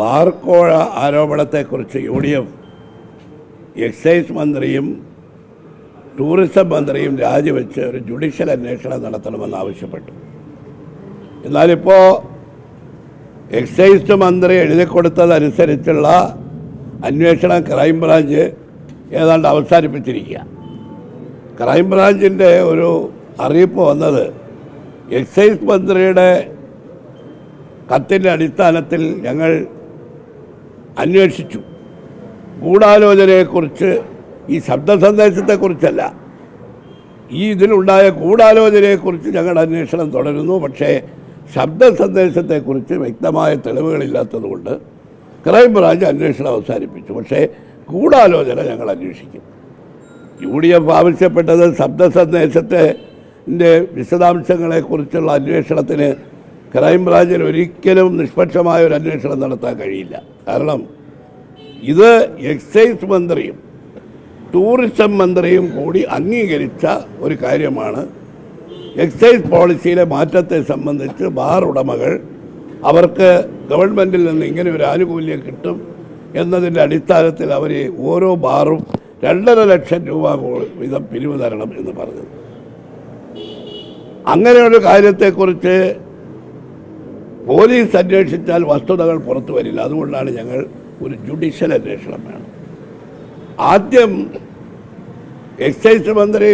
ബാർക്കോഴ ആരോപണത്തെക്കുറിച്ച് U D F excise മന്ത്രിയും tourism മന്ത്രിയും രാജിവെച്ച് ഒരു ജുഡീഷ്യൽ അന്വേഷണം നടത്തണമെന്ന് ആവശ്യപ്പെട്ടു. എന്നാലിപ്പോൾ എക്സൈസ് മന്ത്രി എഴുതി കൊടുത്തതനുസരിച്ചുള്ള അന്വേഷണം ക്രൈംബ്രാഞ്ച് ഏതാണ്ട് അവസാനിപ്പിച്ചിരിക്കുക. ക്രൈംബ്രാഞ്ചിന്റെ ഒരു അറിയിപ്പ് വന്നത് എക്സൈസ് മന്ത്രിയുടെ കത്തിന്റെ അടിസ്ഥാനത്തിൽ ഞങ്ങൾ അന്വേഷിച്ചു. ഗൂഢാലോചനയെക്കുറിച്ച് ഈ ശബ്ദ സന്ദേശത്തെക്കുറിച്ചല്ല ഈ ഇതിലുണ്ടായ ഗൂഢാലോചനയെക്കുറിച്ച് ഞങ്ങൾ അന്വേഷണം തുടരുന്നു. പക്ഷേ ശബ്ദ സന്ദേശത്തെക്കുറിച്ച് വ്യക്തമായ തെളിവുകളില്ലാത്തതുകൊണ്ട് ക്രൈംബ്രാഞ്ച് അന്വേഷണം അവസാനിപ്പിച്ചു. പക്ഷേ ഗൂഢാലോചന ഞങ്ങൾ അന്വേഷിക്കും. യു ഡി എഫ് ആവശ്യപ്പെട്ടത് ശബ്ദ സന്ദേശത്തിന്റെ വിശദാംശങ്ങളെക്കുറിച്ചുള്ള അന്വേഷണത്തിന് ക്രൈംബ്രാഞ്ചിന് ഒരിക്കലും നിഷ്പക്ഷമായ ഒരു അന്വേഷണം നടത്താൻ കഴിയില്ല. കാരണം ഇത് എക്സൈസ് മന്ത്രിയും ടൂറിസം മന്ത്രിയും കൂടി അംഗീകരിച്ച ഒരു കാര്യമാണ്. എക്സൈസ് പോളിസിയിലെ മാറ്റത്തെ സംബന്ധിച്ച് ബാർ ഉടമകൾ അവർക്ക് ഗവൺമെന്റിൽ നിന്ന് ഇങ്ങനെ ഒരു ആനുകൂല്യം കിട്ടും എന്നതിന്റെ അടിസ്ഥാനത്തിൽ അവർ ഓരോ ബാറും രണ്ടര ലക്ഷം രൂപ വീതം പിരിവ് തരണം എന്ന് പറഞ്ഞത്. അങ്ങനെ ഒരു കാര്യത്തെക്കുറിച്ച് പോലീസ് അന്വേഷിച്ചാൽ വസ്തുതകൾ പുറത്തു വരില്ല. അതുകൊണ്ടാണ് ഞങ്ങൾ ഒരു ജുഡീഷ്യൽ അന്വേഷണം വേണം. ആദ്യം എക്സൈസ് മന്ത്രി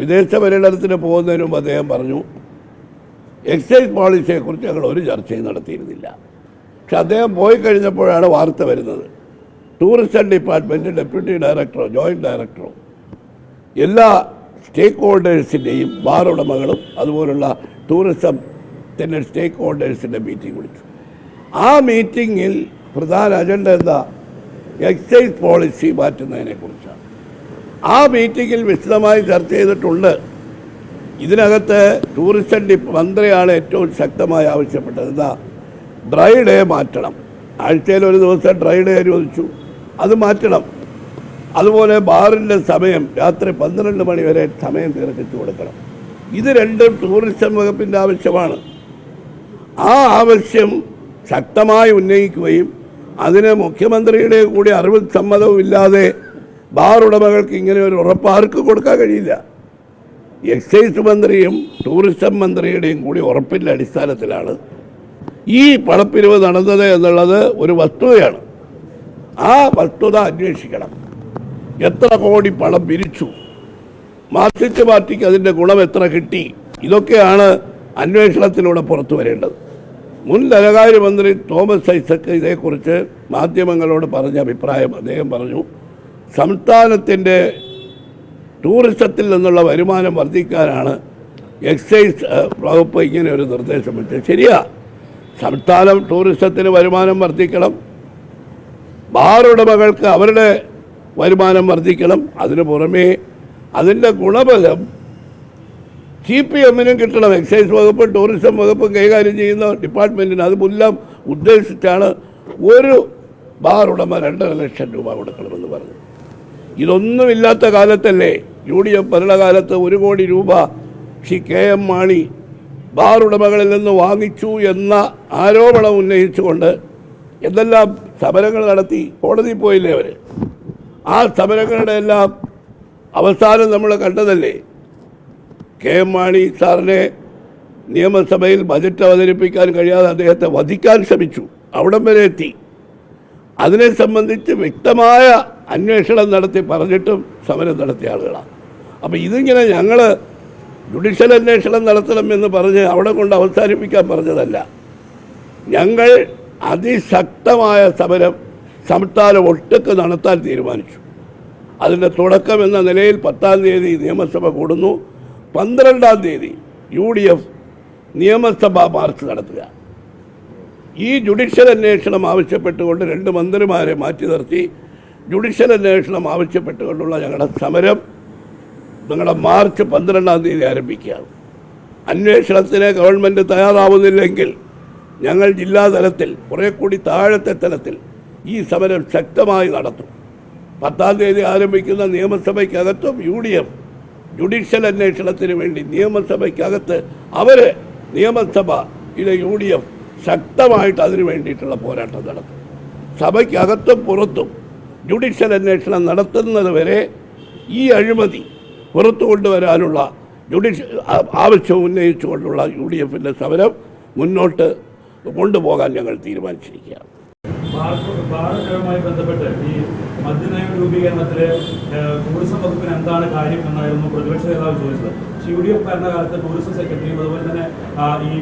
വിദേശ പര്യടനത്തിന് പോകുന്നതിന് അദ്ദേഹം പറഞ്ഞു എക്സൈസ് പോളിസിയെക്കുറിച്ച് ഞങ്ങൾ ഒരു ചർച്ചയും നടത്തിയിരുന്നില്ല. പക്ഷെ അദ്ദേഹം പോയി കഴിഞ്ഞപ്പോഴാണ് വാർത്ത വരുന്നത്. ടൂറിസം ഡിപ്പാർട്ട്മെന്റ് ഡെപ്യൂട്ടി ഡയറക്ടറോ ജോയിന്റ് ഡയറക്ടറോ എല്ലാ സ്റ്റേക്ക് ഹോൾഡേഴ്സിന്റെയും ബാർ ഉടമകളും അതുപോലുള്ള ടൂറിസത്തിന്റെ സ്റ്റേക്ക് ഹോൾഡേഴ്സിന്റെ മീറ്റിംഗ് വിളിച്ചു. ആ മീറ്റിങ്ങിൽ പ്രധാന അജണ്ട എന്താ? എക്സൈസ് പോളിസി മാറ്റുന്നതിനെക്കുറിച്ചാണ് ആ മീറ്റിങ്ങിൽ വിശദമായി ചർച്ച ചെയ്തിട്ടുണ്ട്. ഇതിനകത്ത് ടൂറിസം മന്ത്രിയാണ് ഏറ്റവും ശക്തമായി ആവശ്യപ്പെട്ടത്. എന്താ? ഡ്രൈ ഡേ മാറ്റണം. ആഴ്ചയിൽ ഒരു ദിവസം ഡ്രൈ ഡേ അനുവദിച്ചു. അത് മാറ്റണം. അതുപോലെ ബാറിന്റെ സമയം രാത്രി പന്ത്രണ്ട് മണി വരെ സമയം ദീർഘിച്ചു കൊടുക്കണം. ഇത് രണ്ടും ടൂറിസം വകുപ്പിന്റെ ആവശ്യമാണ്. ആ ആവശ്യം ശക്തമായി ഉന്നയിക്കുകയും അതിന് മുഖ്യമന്ത്രിയുടെ കൂടി അറിവ് സമ്മതവും ഇല്ലാതെ ബാർ ഉടമകൾക്ക് ഇങ്ങനെ ഒരു ഉറപ്പ് കൊടുക്കാൻ കഴിയില്ല. എക്സൈസ് മന്ത്രിയും ടൂറിസം മന്ത്രിയുടെയും കൂടി ഉറപ്പിന്റെ അടിസ്ഥാനത്തിലാണ് ഈ പണപ്പിരിവ് നടന്നത് എന്നുള്ളത് ഒരു വസ്തുതയാണ്. ആ വസ്തുത അന്വേഷിക്കണം. എത്ര കോടി പണം പിരിച്ചു? മാർക്സിസ്റ്റ് പാർട്ടിക്ക് അതിന്റെ ഗുണം എത്ര കിട്ടി? ഇതൊക്കെയാണ് അന്വേഷണത്തിലൂടെ പുറത്തു വരേണ്ടത്. മുൻ ധനകാര്യമന്ത്രി തോമസ് ഐസക്ക് ഇതേക്കുറിച്ച് മാധ്യമങ്ങളോട് പറഞ്ഞ അഭിപ്രായം അദ്ദേഹം പറഞ്ഞു സംസ്ഥാനത്തിന്റെ ടൂറിസത്തിൽ നിന്നുള്ള വരുമാനം വർദ്ധിക്കാനാണ് എക്സൈസ് വകുപ്പ് ഇങ്ങനെ ഒരു നിർദ്ദേശം വെച്ചത്. ശരിയാ സംസ്ഥാനം ടൂറിസത്തിന് വരുമാനം വർദ്ധിക്കണം ബാറുടമകൾക്ക് അവരുടെ വരുമാനം വർദ്ധിക്കണം അതിനു പുറമേ അതിന്റെ ഗുണഫലം സി പി എമ്മിനും കിട്ടണം. എക്സൈസ് വകുപ്പ് ടൂറിസം വകുപ്പ് കൈകാര്യം ചെയ്യുന്ന ഡിപ്പാർട്ട്മെന്റിന് അതുമെല്ലാം ഉദ്ദേശിച്ചാണ് ഒരു ബാർ ഉടമ രണ്ടര ലക്ഷം രൂപ കൊടുക്കണമെന്ന് പറഞ്ഞു ഇതൊന്നുമില്ലാത്ത കാലത്തല്ലേ യു ഡി എഫ് ഭരണകാലത്ത് ഒരു കോടി രൂപ Shri K M Mani bar ഉടമകളിൽ നിന്ന് വാങ്ങിച്ചു എന്ന ആരോപണം ഉന്നയിച്ചുകൊണ്ട് എന്തെല്ലാം സമരങ്ങൾ നടത്തി കോടതി പോയില്ലേ അവർ ആ സമരങ്ങളുടെ എല്ലാം അവസാനം നമ്മൾ കണ്ടതല്ലേ കെ എം മാണി സാറിനെ നിയമസഭയിൽ ബജറ്റ് അവതരിപ്പിക്കാൻ കഴിയാതെ അദ്ദേഹത്തെ വധിക്കാൻ ശ്രമിച്ചു. അവിടം വരെ എത്തി. അതിനെ സംബന്ധിച്ച് വ്യക്തമായ അന്വേഷണം നടത്തി പറഞ്ഞിട്ടും സമരം നടത്തിയ ആളുകളാണ്. അപ്പോൾ ഇതിങ്ങനെ ഞങ്ങൾ ജുഡീഷ്യൽ അന്വേഷണം നടത്തണം എന്ന് പറഞ്ഞ് അവിടെ കൊണ്ട് അവസാനിപ്പിക്കാൻ പറഞ്ഞതല്ല. ഞങ്ങൾ അതിശക്തമായ സമരം സംസ്ഥാനം ഒട്ടുക്ക് നടത്താൻ തീരുമാനിച്ചു. അതിന്റെ തുടക്കം എന്ന നിലയിൽ പത്താം തീയതി നിയമസഭ കൂടുന്നു. പന്ത്രണ്ടാം തീയതി യു ഡി എഫ് നിയമസഭാ മാർച്ച് നടത്തുക. ഈ ജുഡീഷ്യൽ അന്വേഷണം ആവശ്യപ്പെട്ടുകൊണ്ട് രണ്ട് മന്ത്രിമാരെ മാറ്റി നിർത്തി. ജുഡീഷ്യൽ അന്വേഷണം ആവശ്യപ്പെട്ടുകൊണ്ടുള്ള ഞങ്ങളുടെ സമരം ഞങ്ങളുടെ മാർച്ച് പന്ത്രണ്ടാം തീയതി ആരംഭിക്കുകയാണ്. അന്വേഷണത്തിന് ഗവൺമെന്റ് തയ്യാറാവുന്നില്ലെങ്കിൽ ഞങ്ങൾ ജില്ലാതലത്തിൽ കുറേ കൂടി താഴത്തെ തലത്തിൽ ഈ സമരം ശക്തമായി നടത്തും. പത്താം തീയതി ആരംഭിക്കുന്ന നിയമസഭയ്ക്കകത്തും യു ഡി എഫ് ജുഡീഷ്യൽ അന്വേഷണത്തിന് വേണ്ടി നിയമസഭയ്ക്കകത്ത് അവർ നിയമസഭയിലെ യു ഡി എഫ് ശക്തമായിട്ട് അതിനു വേണ്ടിയിട്ടുള്ള പോരാട്ടം നടത്തും. സഭയ്ക്കകത്തും പുറത്തും ജുഡീഷ്യൽ അന്വേഷണം നടത്തുന്നത് വരെ ഈ അഴിമതി പുറത്തു കൊണ്ടുവരാനുള്ള ജുഡീഷ്യൽ ആവശ്യം ഉന്നയിച്ചുകൊണ്ടുള്ള യു ഡി എഫിന്റെ സമരം മുന്നോട്ട് കൊണ്ടുപോകാൻ ഞങ്ങൾ തീരുമാനിച്ചിരിക്കുകയാണ്. ബാറുമായി ബന്ധപ്പെട്ട് ഈ മദ്യനയം രൂപീകരണത്തിൽ ടൂറിസം വകുപ്പിന് എന്താണ് കാര്യം എന്നായിരുന്നു പ്രതിപക്ഷ നേതാവ് ചോദിച്ചത്. പക്ഷേ യു ഡി എഫ് ഭരണകാലത്ത് ടൂറിസം സെക്രട്ടറിയും അതുപോലെ തന്നെ ഈ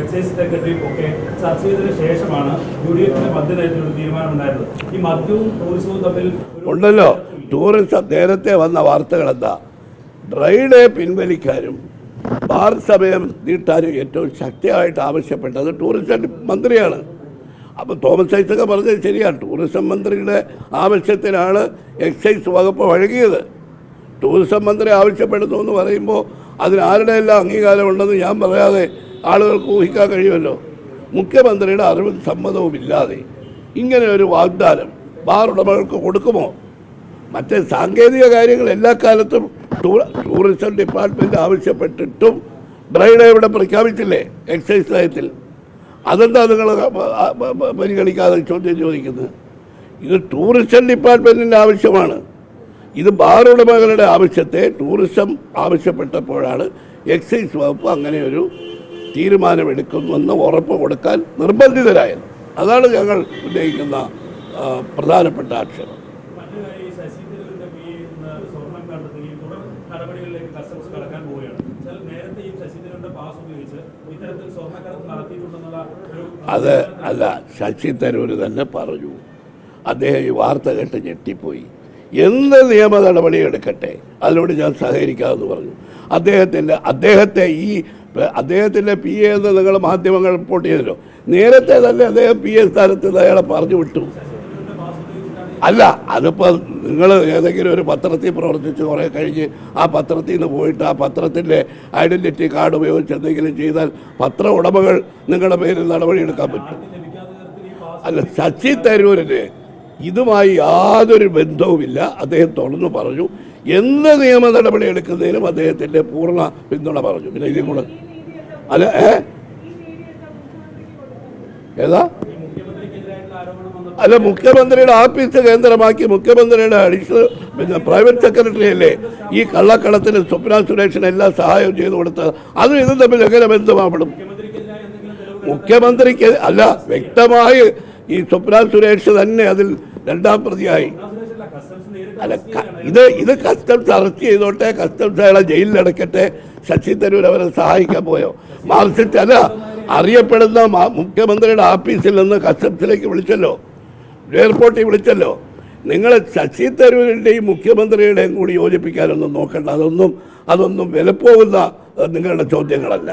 എക്സൈസ് സെക്രട്ടറിയും ഒക്കെ ചർച്ച ചെയ്തതിന് ശേഷമാണ് യു ഡി എഫിന്റെ മദ്യനയത്തിനൊരു തീരുമാനമുണ്ടായിരുന്നത്. ഈ മദ്യവും ടൂറിസവും തമ്മിൽ ഉണ്ടല്ലോ. ടൂറിസം നേരത്തെ വന്ന വാർത്തകൾ എന്താ ഡ്രൈ ഡേ പിൻവലിക്കാനും ബാർ സമയം നീട്ടാനും ഏറ്റവും ശക്തിയായിട്ട് ആവശ്യപ്പെട്ടത് ടൂറിസം മന്ത്രിയാണ്. അപ്പോൾ തോമസ് ഐസക പറഞ്ഞത് ശരിയാണ്. ടൂറിസം മന്ത്രിയുടെ ആവശ്യത്തിനാണ് എക്സൈസ് വകുപ്പ് വഴങ്ങിയത്. ടൂറിസം മന്ത്രി ആവശ്യപ്പെടുന്നു എന്ന് പറയുമ്പോൾ അതിന് ആരുടെ എല്ലാം അംഗീകാരം ഉണ്ടെന്ന് ഞാൻ പറയാതെ ആളുകൾക്ക് ഊഹിക്കാൻ കഴിയുമല്ലോ. മുഖ്യമന്ത്രിയുടെ അറിവും സമ്മതവും ഇല്ലാതെ ഇങ്ങനെ ഒരു വാഗ്ദാനം ബാർ ഉടമകൾക്ക് കൊടുക്കുമോ? മറ്റ് സാങ്കേതിക കാര്യങ്ങൾ എല്ലാ കാലത്തും ടൂറിസം ഡിപ്പാർട്ട്മെന്റ് ആവശ്യപ്പെട്ടിട്ടും ഡ്രൈ ഡേ ഇവിടെ പ്രഖ്യാപിച്ചില്ലേ? എക്സൈസ് നയത്തിൽ. അതെന്താ നിങ്ങൾ പരിഗണിക്കാതെ ചോദ്യം ചോദിക്കുന്നത്? ഇത് ടൂറിസം ഡിപ്പാർട്ട്മെന്റിന്റെ ആവശ്യമാണ്. ഇത് ബാർ ഉടമകളുടെ ആവശ്യത്തെ ടൂറിസം ആവശ്യപ്പെട്ടപ്പോഴാണ് എക്സൈസ് വകുപ്പ് അങ്ങനെ ഒരു തീരുമാനമെടുക്കുമെന്ന് ഉറപ്പ് കൊടുക്കാൻ നിർബന്ധിതരായത്. അതാണ് ഞങ്ങൾ ഉന്നയിക്കുന്ന പ്രധാനപ്പെട്ട ആക്ഷേപം മറ്റൊരു കാര്യം ഈ ശശി തരൂരിന്റെ ഈ ഇന്ന് സ്വർണം കണ്ടെത്തുകയും തുടർ നടപടികളിലേക്ക് കസ്റ്റംസ് കടക്കാൻ പോവുകയാണ് എന്നാൽ നേരത്തെ ഈ ശശി തരൂരിന്റെ പാസ് ഉപയോഗിച്ച് ഇത്തരത്തിൽ സ്വർണക്കടത്ത് നടത്തിയിട്ടുണ്ടെന്നുള്ള ഒരു അത് അല്ല ശശി തരൂർ തന്നെ പറഞ്ഞു. അദ്ദേഹം ഈ വാർത്ത കേട്ട് ഞെട്ടിപ്പോയി. എന്ത് നിയമ നടപടി എടുക്കട്ടെ? അതിനോട് ഞാൻ സഹകരിക്കാമെന്ന് പറഞ്ഞു. അദ്ദേഹത്തിന്റെ അദ്ദേഹത്തെ ഈ അദ്ദേഹത്തിന്റെ പി എ എന്ന് നിങ്ങൾ മാധ്യമങ്ങൾ റിപ്പോർട്ട് ചെയ്തല്ലോ. നേരത്തെ തന്നെ അദ്ദേഹം പി എ സ്ഥാനത്ത് അയാളെ പറഞ്ഞു വിട്ടു. അല്ല അതിപ്പോൾ നിങ്ങൾ ഏതെങ്കിലും ഒരു പത്രത്തിൽ പ്രവർത്തിച്ച് കുറേ കഴിഞ്ഞ് ആ പത്രത്തിൽ നിന്ന് പോയിട്ട് ആ പത്രത്തിന്റെ ഐഡന്റിറ്റി കാർഡ് ഉപയോഗിച്ച് എന്തെങ്കിലും ചെയ്താൽ പത്ര ഉടമകൾ നിങ്ങളുടെ പേരിൽ നടപടിയെടുക്കാൻ പറ്റും. അല്ല ശശി തരൂരിന് ഇതുമായി യാതൊരു ബന്ധവുമില്ല. അദ്ദേഹം തുറന്നു പറഞ്ഞു എന്ത് നിയമ നടപടി എടുക്കുന്നതിനും അദ്ദേഹത്തിന്റെ പൂർണ പിന്തുണ പറഞ്ഞു. പിന്നെ ഇതും കൂടെ. അല്ല ഏതാ? അല്ല മുഖ്യമന്ത്രിയുടെ ആഫീസ് കേന്ദ്രമാക്കി മുഖ്യമന്ത്രിയുടെ അഡീഷണൽ പിന്നെ പ്രൈവറ്റ് സെക്രട്ടറി അല്ലേ? ഈ കള്ളക്കടത്തിന് സ്വപ്ന സുരേഷിന് എല്ലാം സഹായം ചെയ്തു കൊടുത്തത് അതും ഇത് തമ്മിൽ എങ്ങനെ ബന്ധമാവണം? മുഖ്യമന്ത്രിക്ക് അല്ല വ്യക്തമായി ഈ സ്വപ്ന സുരേഷ് തന്നെ അതിൽ രണ്ടാം പ്രതിയായി. അല്ല ഇത് ഇത് കസ്റ്റംസ് അറസ്റ്റ് ചെയ്തോട്ടെ കസ്റ്റംസ് അയാളെ ജയിലിൽ അടക്കട്ടെ ശശി തരൂർ അവരെ സഹായിക്കാൻ പോയോ? മാർസിറ്റ് അല്ല അറിയപ്പെടുന്ന മുഖ്യമന്ത്രിയുടെ ആഫീസിൽ നിന്ന് കസ്റ്റംസിലേക്ക് വിളിച്ചല്ലോ. എയർപോർട്ടിൽ വിളിച്ചല്ലോ. നിങ്ങൾ ശശി തരൂരിന്റെയും മുഖ്യമന്ത്രിയുടെയും കൂടി യോജിപ്പിക്കാനൊന്നും നോക്കണ്ട. അതൊന്നും അതൊന്നും വിലപ്പോകുന്ന നിങ്ങളുടെ ചോദ്യങ്ങളല്ല.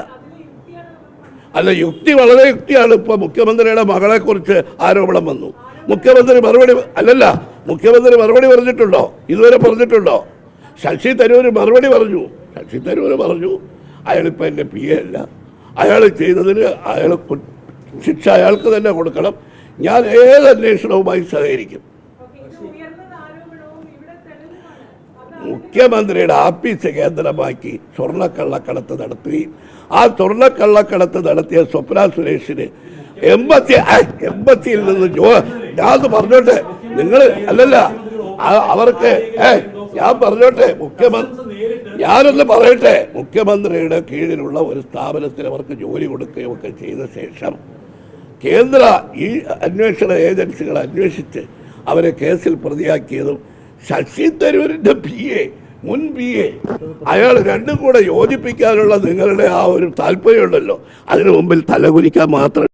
അല്ല യുക്തി വളരെ യുക്തിയാണ്. ഇപ്പോൾ മുഖ്യമന്ത്രിയുടെ മകളെക്കുറിച്ച് ആരോപണം വന്നു. മുഖ്യമന്ത്രി മറുപടി അല്ലല്ല മുഖ്യമന്ത്രി മറുപടി പറഞ്ഞിട്ടുണ്ടോ? ഇതുവരെ പറഞ്ഞിട്ടുണ്ടോ? ശശി തരൂർ മറുപടി പറഞ്ഞു. ശശി തരൂർ പറഞ്ഞു അയാളിപ്പോൾ എന്റെ പി എ അല്ല. അയാൾ ചെയ്തതിന് അയാൾ ശിക്ഷ അയാൾക്ക് തന്നെ കൊടുക്കണം. ഞാൻ ഏത് അന്വേഷണവുമായി സഹകരിക്കും? മുഖ്യമന്ത്രിയുടെ ആഫീസ് കേന്ദ്രമാക്കി സ്വർണക്കള്ളക്കടത്ത് നടത്തുകയും ആ സ്വർണക്കള്ളക്കടത്ത് നടത്തിയ സ്വപ്ന സുരേഷിന് എൺപത്തി എമ്പത്തിയിൽ നിന്ന് ഞാൻ പറഞ്ഞോട്ടെ. നിങ്ങൾ അല്ലല്ല. അവർക്ക് ഏ ഞാൻ പറഞ്ഞോട്ടെ മുഖ്യമന്ത്രി ഞാനൊന്ന് പറയട്ടെ. മുഖ്യമന്ത്രിയുടെ കീഴിലുള്ള ഒരു സ്ഥാപനത്തിൽ അവർക്ക് ജോലി കൊടുക്കുകയും ഒക്കെ ചെയ്ത ശേഷം കേന്ദ്ര ഈ അന്വേഷണ ഏജൻസികൾ അന്വേഷിച്ച് അവരെ കേസിൽ പ്രതിയാക്കിയതും ശശി തരൂരിന്റെ പി എ മുൻ പി എ അയാൾ രണ്ടും കൂടെ യോജിപ്പിക്കാനുള്ള നിങ്ങളുടെ ആ ഒരു താല്പര്യമുണ്ടല്ലോ. അതിനു മുമ്പിൽ തലകുലിക്കാൻ മാത്രം